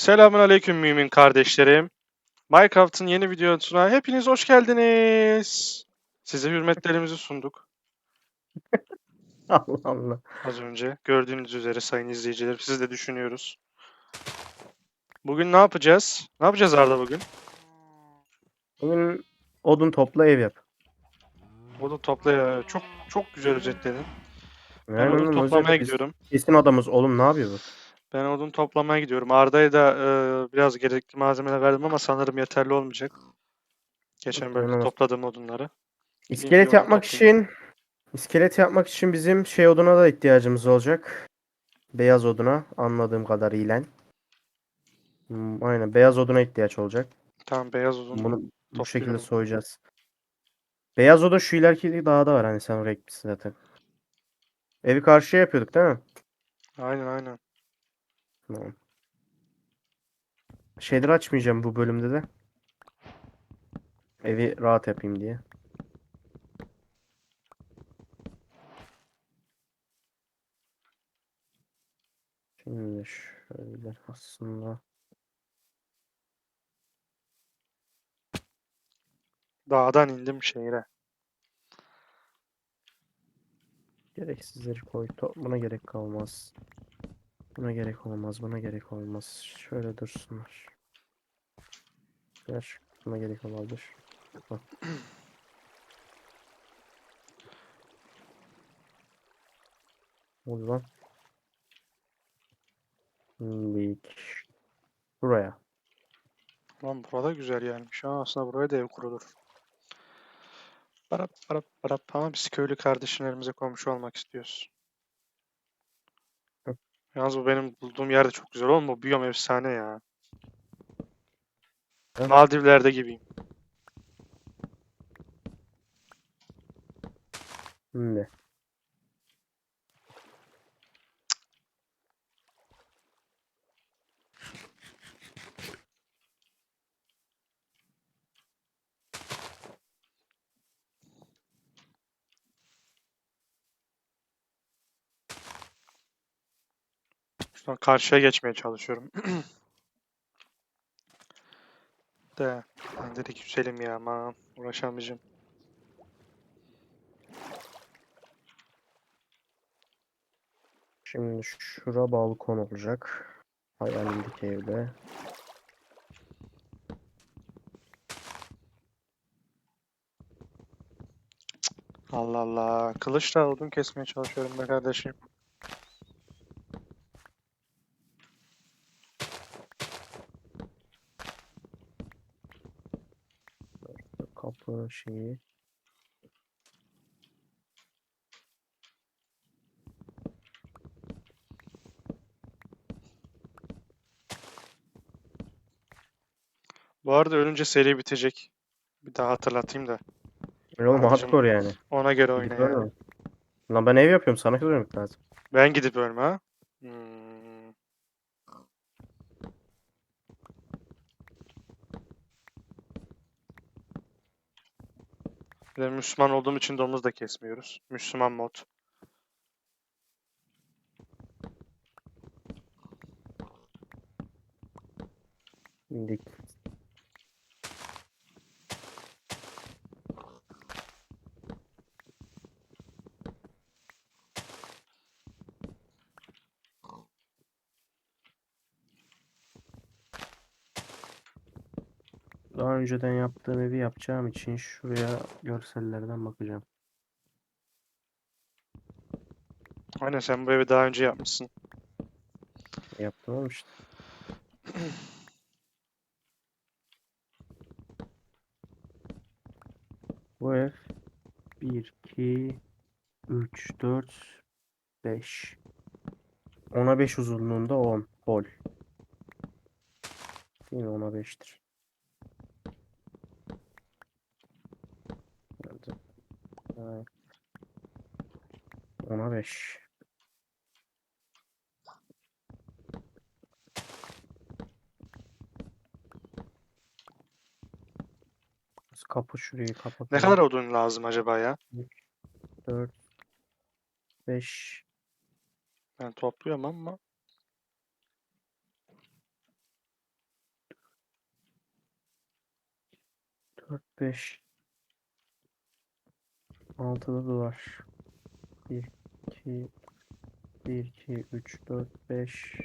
Selamünaleyküm mümin kardeşlerim. Minecraft'ın yeni videosuna hepiniz hoş geldiniz. Size hürmetlerimizi sunduk Allah Allah. az önce. Gördüğünüz üzere sayın izleyiciler, siz de düşünüyoruz. Bugün ne yapacağız? Ne yapacağız Arda bugün? Bugün odun topla ev yap. Odun topla çok çok güzel özetledin. Ben Yani odun toplamaya özellikle gidiyorum. Kesin adamız. Oğlum ne yapıyor bu? Ben odun toplamaya gidiyorum. Arda'ya da e, biraz gerekli malzemeler verdim ama sanırım yeterli olmayacak. Geçen bölümde Olmaz. topladığım odunları. İskelet yapmak için iskelet yapmak için bizim şey oduna da ihtiyacımız olacak. Beyaz oduna anladığım kadarıyla. Hmm, aynen beyaz oduna ihtiyaç olacak. Tamam beyaz odun. Bunu bu şekilde topluyorum. soyacağız. Beyaz odun şu ileriki dağda var hani sen oraya gitmişsin zaten. Evi karşıya yapıyorduk değil mi? Aynen aynen. Tamam. Şeyleri açmayacağım bu bölümde de. Evi rahat yapayım diye. Şimdi şöyle aslında Dağdan indim şehre. gereksizleri koy. Buna gerek kalmaz. Buna gerek olmaz. Buna gerek olmaz. Şöyle dursunlar. Ver. Buna gerek olabilir. Bak. O zaman Lik. Buraya. Lan burada güzel yermiş. Ha, aslında buraya da ev kurulur. Barap barap barap ama biz köylü kardeşlerimize komşu olmak istiyoruz. Yalnız bu benim bulduğum yer de çok güzel oğlum. Bu biyom efsane ya. Evet. Maldivler'de gibiyim. Şimdi. Şuradan karşıya geçmeye çalışıyorum. De. Ben dedik güzelim ya aman. Uğraşamayacağım. Şimdi şura balkon olacak. Hayalimdeki evde. Allah Allah. Kılıçla odun kesmeye çalışıyorum be kardeşim. Kapı şeyi. Bu arada ölünce seri bitecek. Bir daha hatırlatayım da. Öyle oğlum Abicim, hardcore yani. Ona göre oyna Gidip yani. ölme. Lan ben ev yapıyorum sana söylemek lazım. Ben gidip ölme ha. Hmm. De Müslüman olduğum için domuz da kesmiyoruz. Müslüman mod. Şimdi Daha önceden yaptığım evi yapacağım için şuraya görsellerden bakacağım. Aynen sen bu evi daha önce yapmışsın. Yaptım ama işte. Bu ev 1, 2, 3, 4, 5. 10'a 5 uzunluğunda 10 hol. Yine 10'a 5'tir. Vay. Ona beş. Kapı şurayı kapat. Ne kadar odun lazım acaba ya? 4 5 Ben topluyorum ama Dört, beş. 6'da duvar. 1 2 1 2 3 4 5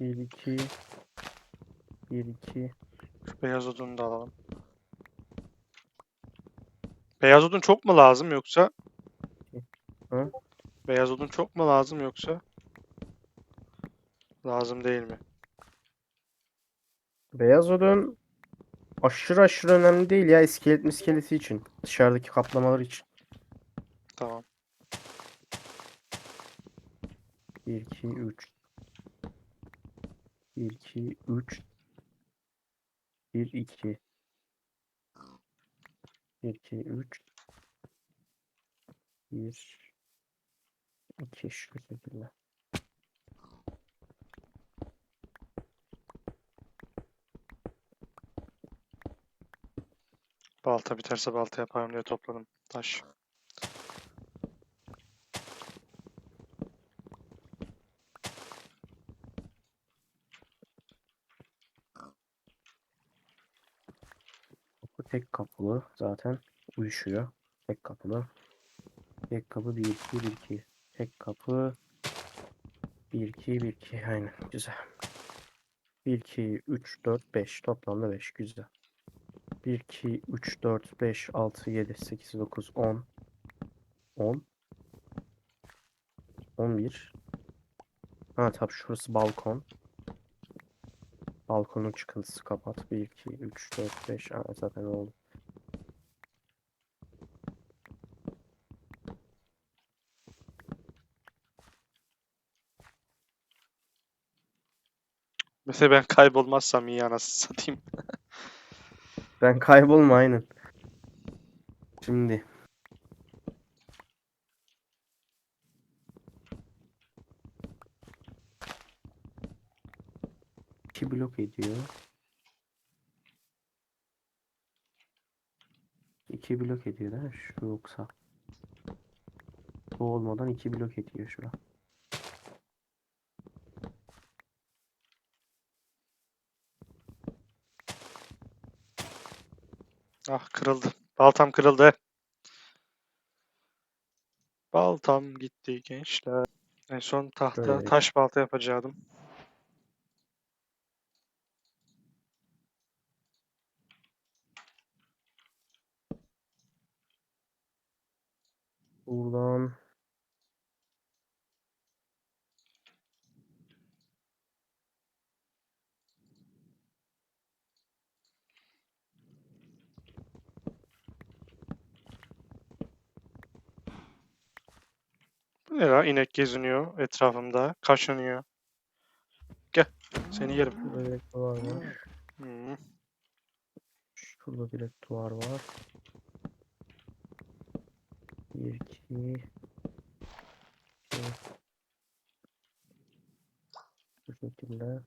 1 2 1 2 Şu beyaz odunu da alalım. Beyaz odun çok mu lazım yoksa? Hı? Beyaz odun çok mu lazım yoksa? Lazım değil mi? Beyaz odun aşırı aşırı önemli değil ya iskelet miskeleti için. Dışarıdaki kaplamalar için. Tamam. 1 2 3 1 2 3 1 2 1 2 3 1 2 şu şekilde. Balta biterse balta yaparım diye topladım. Taş. Bu tek kapılı zaten uyuşuyor. Tek kapılı. Tek kapı 1 2 1 2. Tek kapı 1 2 1 2 aynen güzel. 1 2 3 4 5 toplamda 5 güzel. 1 2 3 4 5 6 7 8 9 10 10 11 Ha tabii şurası balkon. Balkonun çıkıntısı kapat. 1 2 3 4 5 Aa, zaten oldu. Mesela ben kaybolmazsam iyi anasını satayım. Ben kaybolma aynen. Şimdi. İki blok ediyor. İki blok ediyor mi? Şu yoksa. Bu olmadan iki blok ediyor şura. Ah kırıldı. Baltam kırıldı. Baltam gitti gençler. En son tahta Şöyle. taş balta yapacaktım. Buradan ya? İnek geziniyor etrafımda. Kaşınıyor. Gel. Seni yerim. şurada direkt duvar var. Hmm. Şurada direkt duvar var. Bir, iki, iki. Bu şekilde.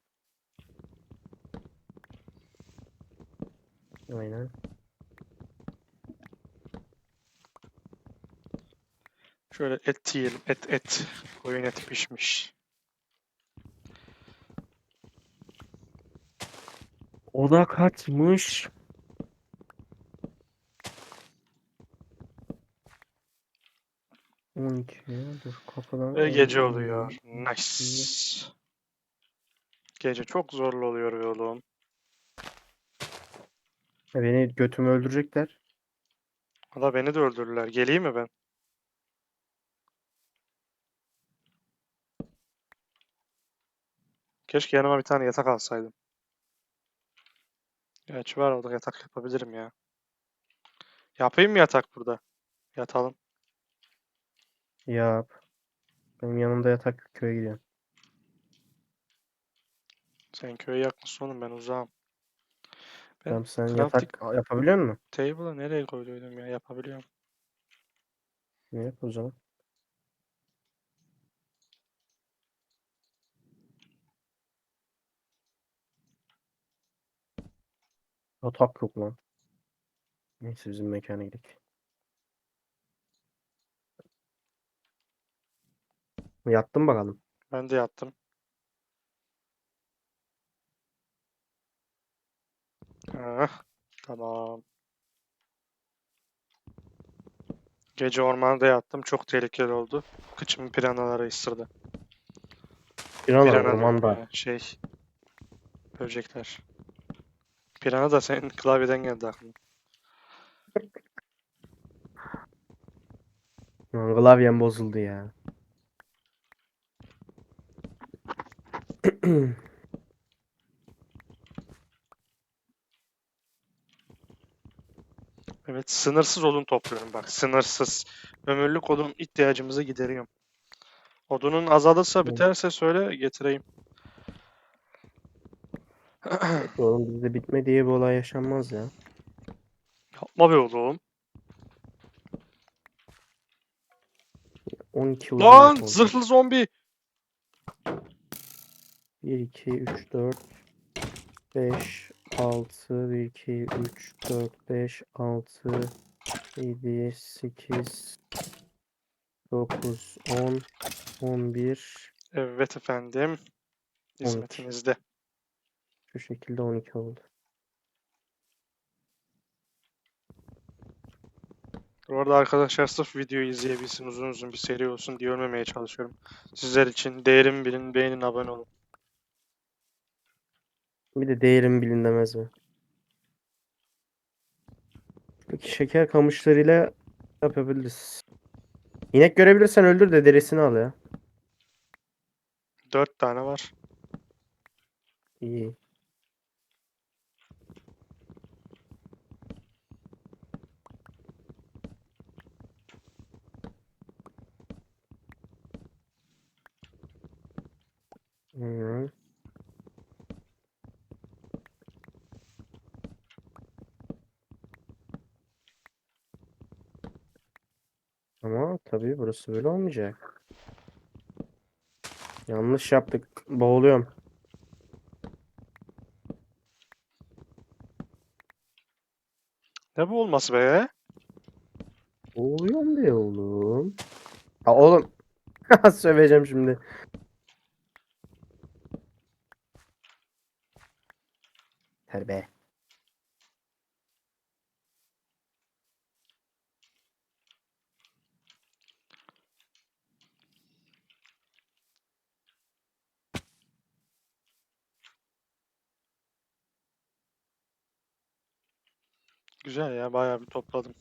Aynen. Şöyle et yiyelim. Et et. Koyun eti pişmiş. Oda kaçmış. On iki. Dur kapıdan. Ve gece oluyor. Nice. Gece çok zorlu oluyor. E, Beni götümü öldürecekler. Valla beni de öldürürler. Geleyim mi ben? Keşke yanıma bir tane yatak alsaydım. Gerçi var orada yatak yapabilirim ya. Yapayım mı yatak burada? Yatalım. Yap. Benim yanımda yatak yok, köye gidiyorum. Sen köyü yakmışsın oğlum ben uzağım. Ben Tamam sen crafting- yatak yapabiliyor musun? table'ı nereye koyduydum ya? Yapabiliyorum. Ne yap o zaman? Atak yok lan. Neyse bizim mekana gidelim. Yattın bakalım. Ben de yattım. Ah, tamam. Gece ormanda yattım. Çok tehlikeli oldu. Kıçımı piranalara ısırdı. Piranalar Piranalar ormanda. Şey, böcekler. Pirana da senin klavyeden geldi aklıma. Lan Klavyem bozuldu ya. Evet, sınırsız odun topluyorum bak. Sınırsız. Ömürlük odun ihtiyacımızı gideriyorum. Odunun azalırsa biterse söyle getireyim. Oğlum bizde bitme diye bir olay yaşanmaz ya. Yapma be oğlum. 12 uzun Lan oldu. zırhlı zombi. 1, 2, 3, 4, 5, 6, 1, 2, 3, 4, 5, 6, 7, 8, 9, 10, 11, Evet efendim. Hizmetinizde. Şu şekilde 12 oldu. Bu arada arkadaşlar sırf videoyu izleyebilsin, uzun uzun bir seri olsun diye ölmemeye çalışıyorum. Sizler için değerimi bilin, beğenin, abone olun. Bir de değerim bilinemez mi? Peki şeker kamışlarıyla yapabiliriz. İnek görebilirsen öldür de derisini al ya. Dört tane var. İyi. Ama tabii burası böyle olmayacak. Yanlış yaptık. Boğuluyorum. Ne bu olması be? Boğuluyorum be oğlum. Ha oğlum. Söveceğim şimdi. Terbe. Güzel ya, bayağı bir topladım.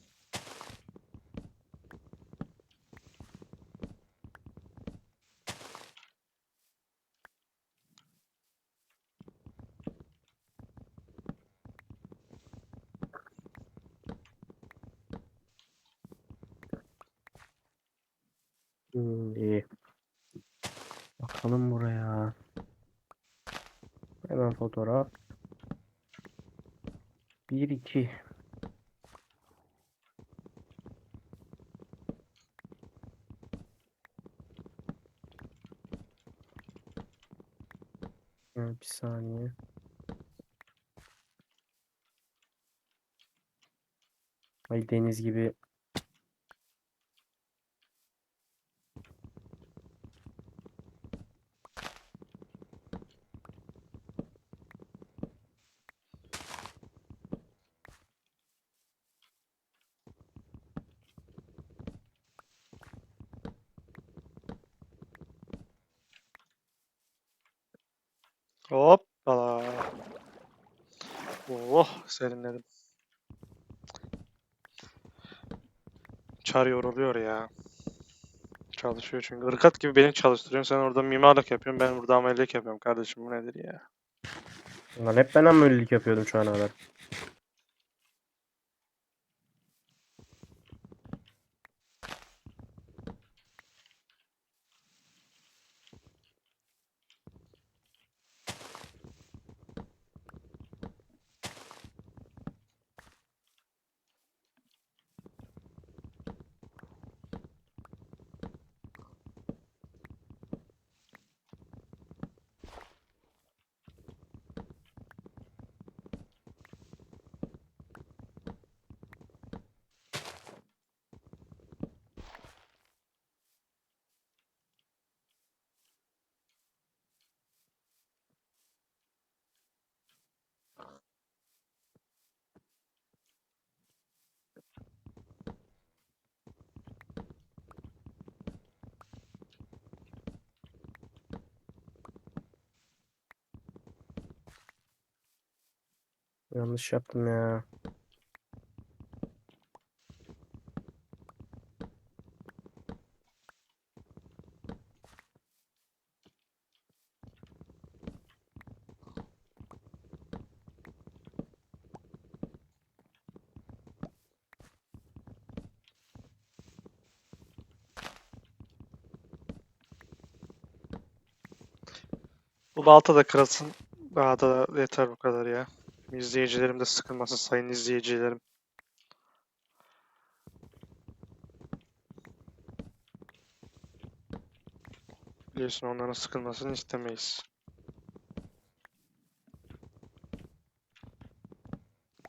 Şimdi bakalım buraya. Hemen fotoğraf. 1 2 Bir saniye. Ay deniz gibi Hoppala. Oh, serinledim. Çar yoruluyor ya. Çalışıyor çünkü. Irkat gibi beni çalıştırıyorsun. Sen orada mimarlık yapıyorsun. Ben burada amelilik yapıyorum. Kardeşim bu nedir ya? Lan hep ben amelilik yapıyordum şu ana kadar. Yanlış yaptım ya. Bu balta da kırılsın. Daha da yeter bu kadar ya. İzleyicilerim de sıkılmasın sayın izleyicilerim. Biliyorsun onların sıkılmasını istemeyiz.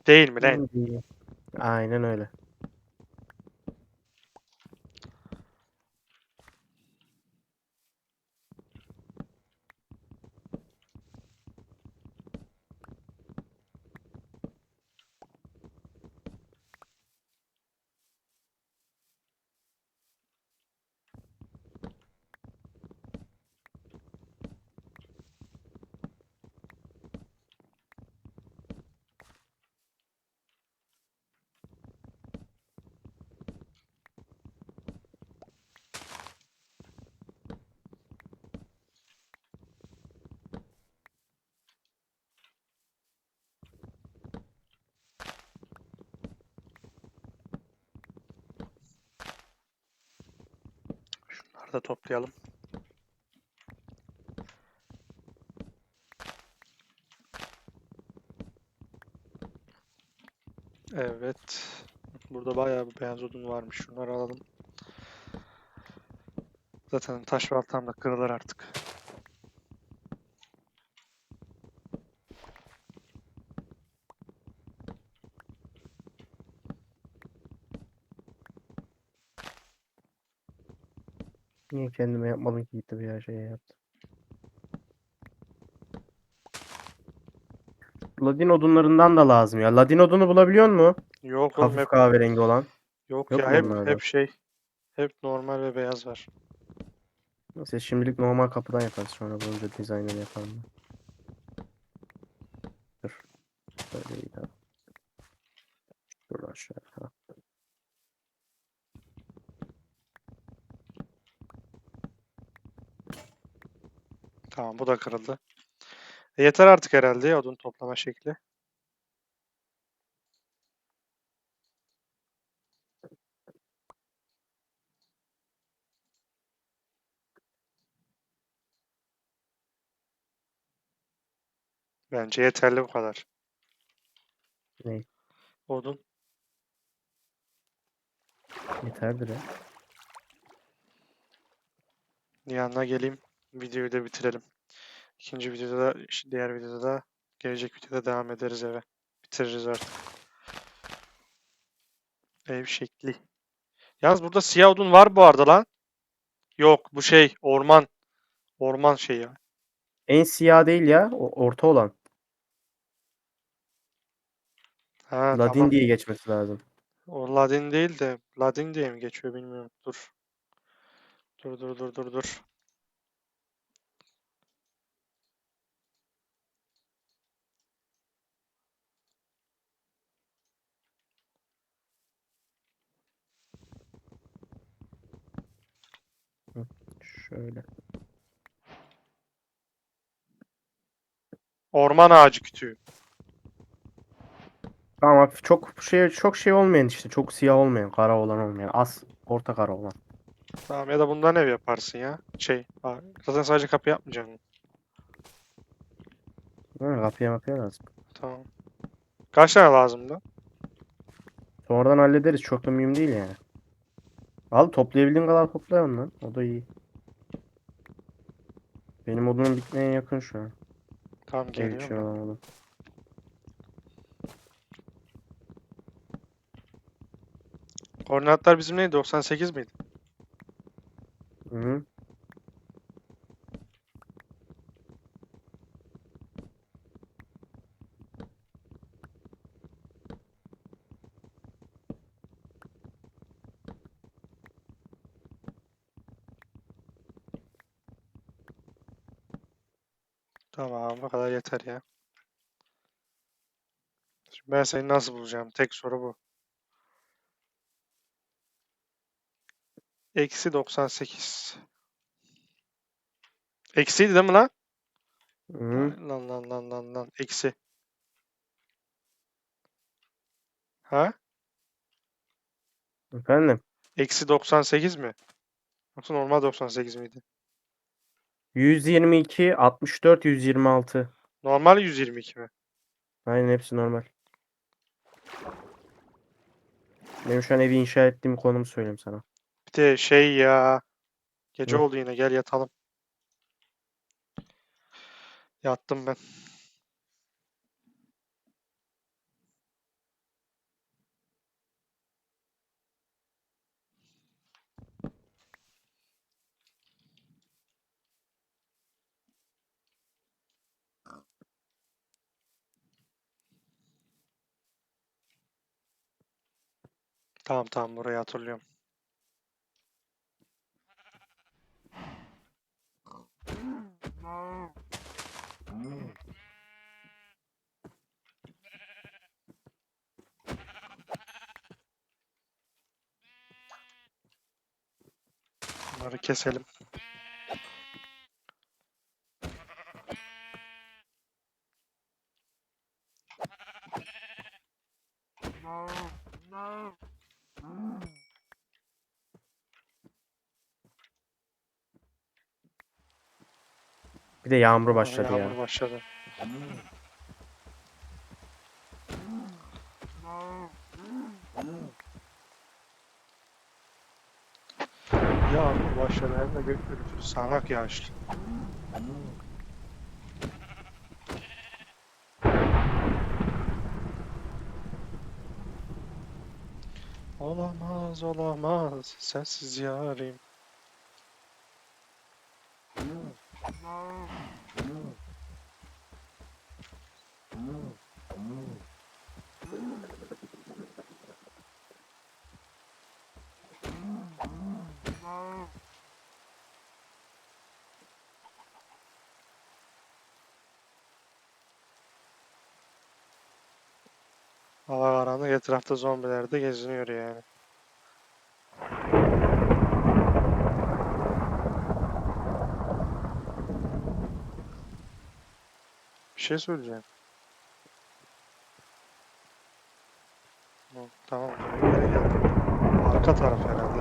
Değil mi lan? Aynen öyle. Da toplayalım. Evet. Burada bayağı bir beyaz odun varmış. Şunları alalım. Zaten taş baltam da kırılır artık. Niye kendime yapmadım ki gitti bir şey yaptı. Ladin odunlarından da lazım ya. Ladin odunu bulabiliyor musun? Yok oğlum Hafif hep kahverengi olan. yok yok ya mu hep hep şey hep normal ve beyaz var. Neyse şimdilik normal kapıdan yaparız. Sonra bulunca dizaynını yapalım. Dur. Böyle iyi tamam. Dur aşağı. Ha. Tamam bu da kırıldı. E, yeter artık herhalde ya odun toplama şekli. Bence yeterli bu kadar. Ne? Odun. Yeterdir ya. Yanına geleyim. Videoyu da bitirelim. İkinci videoda, da- diğer videoda da, gelecek videoda devam ederiz eve. Bitiririz artık. Ev şekli. Yalnız burada siyah odun var bu arada lan. Yok bu şey orman. Orman şeyi. En siyah değil ya. O orta olan. Ha Ladin tamam. diye geçmesi lazım. O Ladin değil de Ladin diye mi geçiyor bilmiyorum. Dur. Dur dur dur dur dur. Şöyle. Orman ağacı kütüğü. Tamam hafif çok şey çok şey olmayan işte. Çok siyah olmayan, kara olan olmayan. Az orta kara olan. Tamam ya da bundan ev yaparsın ya. Şey. ha, Zaten sadece kapı yapmayacaksın. Mi? Kapıya mapıya lazım. Tamam. Kaç tane lazım da? Sonradan hallederiz. Çok da mühim değil yani. Al toplayabildiğin kadar topla ondan. O da iyi. Benim odunum bitmeye yakın şu an. Ev geliyor. olan odun. Koordinatlar bizim neydi? 98 miydi? Hı -hı. Tamam bu kadar yeter ya. Şimdi ben seni nasıl bulacağım? Tek soru bu. Eksi 98. Eksiydi değil mi lan? Hı. Lan lan lan lan lan. Eksi. Ha? Efendim. Eksi 98 mi? Yoksa normal 98 miydi? 122, 64, 126. Normal 122 mi? Aynen hepsi normal. Benim şu an evi inşa ettiğim konumu söyleyeyim sana. Bir de şey ya. Gece Hı. oldu yine gel yatalım. Yattım ben. Tamam tamam burayı hatırlıyorum. Bunları keselim. Bir de yağmur başladı ya. Yağmur başladı. Yağmur başladı hem de gök gürültülü sağanak yağışlı. Olamaz olamaz sensiz yarim. Hava karanlık etrafta zombiler de geziniyor yani. Bir şey söyleyeceğim. Tamam? Arka taraf herhalde.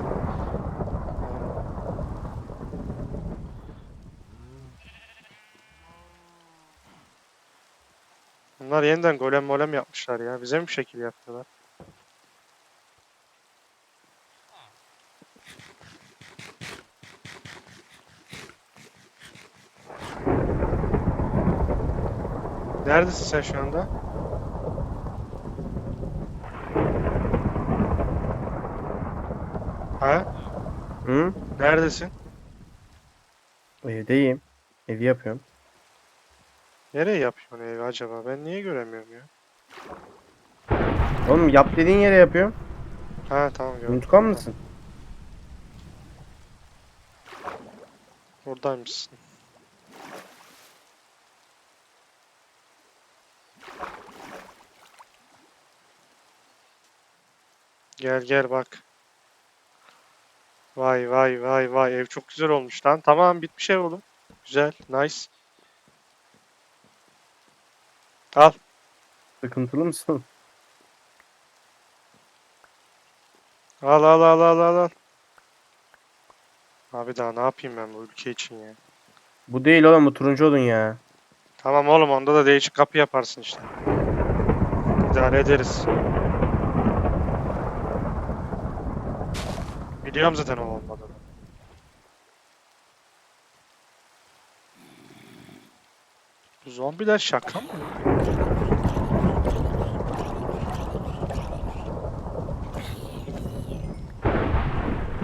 Bunlar yeniden golem molem yapmışlar ya. Bize mi şekil yapıyorlar? Neredesin sen şu anda? Ha? Hı? Neredesin? Evdeyim. Evi yapıyorum. Nereye yapıyorsun evi acaba? Ben niye göremiyorum ya? Oğlum yap dediğin yere yapıyorum. Ha tamam gördüm. Unutkan mısın? Buradaymışsın. Gel gel bak. Vay vay vay vay ev çok güzel olmuş lan. Tamam bitmiş ev oğlum. Güzel, nice. Al. Sıkıntılı mısın? Al al al al al al. Abi daha ne yapayım ben bu ülke için ya. Bu değil oğlum bu turuncu odun ya. Tamam oğlum onda da değişik kapı yaparsın işte. İdare ederiz. Biliyorum zaten o olmadığını. Zombiler şaka mı?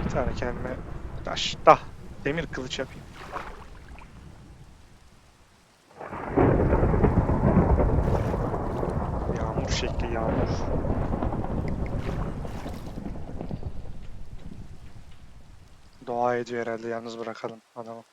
Bir tane kendime taş, dah, demir kılıç yapayım. Yağmur şekli yağmur. Dua ediyor herhalde yalnız bırakalım adamı.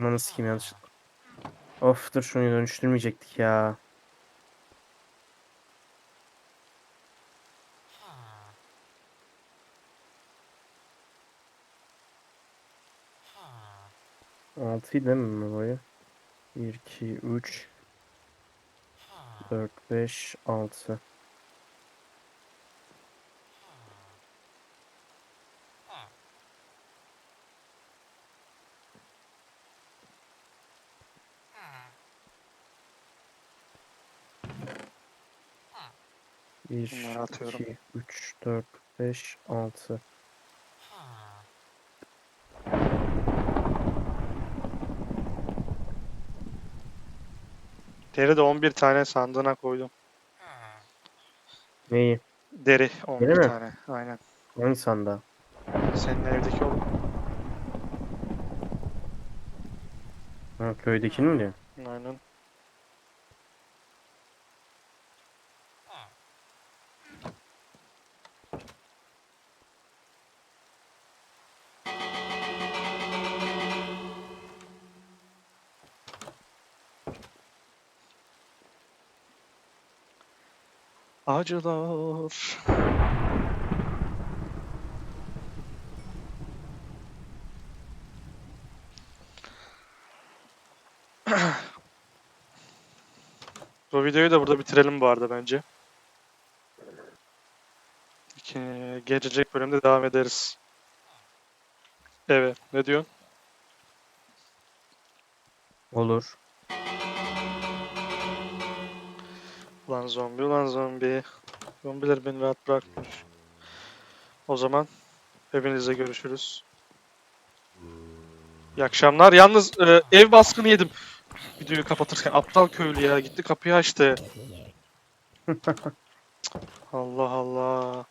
Ananı sikeyim yanlış. Of dur şunu dönüştürmeyecektik ya. Altıydı değil mi boyu? 1, 2, 3, 4, 5, 6. Bir, iki, üç, dört, beş, altı. Deri de 11 tane sandığına koydum. Neyi? Deri 11 mi? tane. Aynen. Hangi sandığa? Senin evdeki oğlum. Ha, köydekini mi diyor? Acılar. Bu videoyu da burada bitirelim bu arada bence. Gelecek bölümde devam ederiz. Evet, ne diyorsun? Olur. Ulan zombi, ulan zombi. Zombiler beni rahat bırakmıyor. O zaman hepinize görüşürüz. İyi akşamlar. Yalnız e, ev baskını yedim. Videoyu kapatırken aptal köylü ya gitti kapıyı açtı. Allah Allah.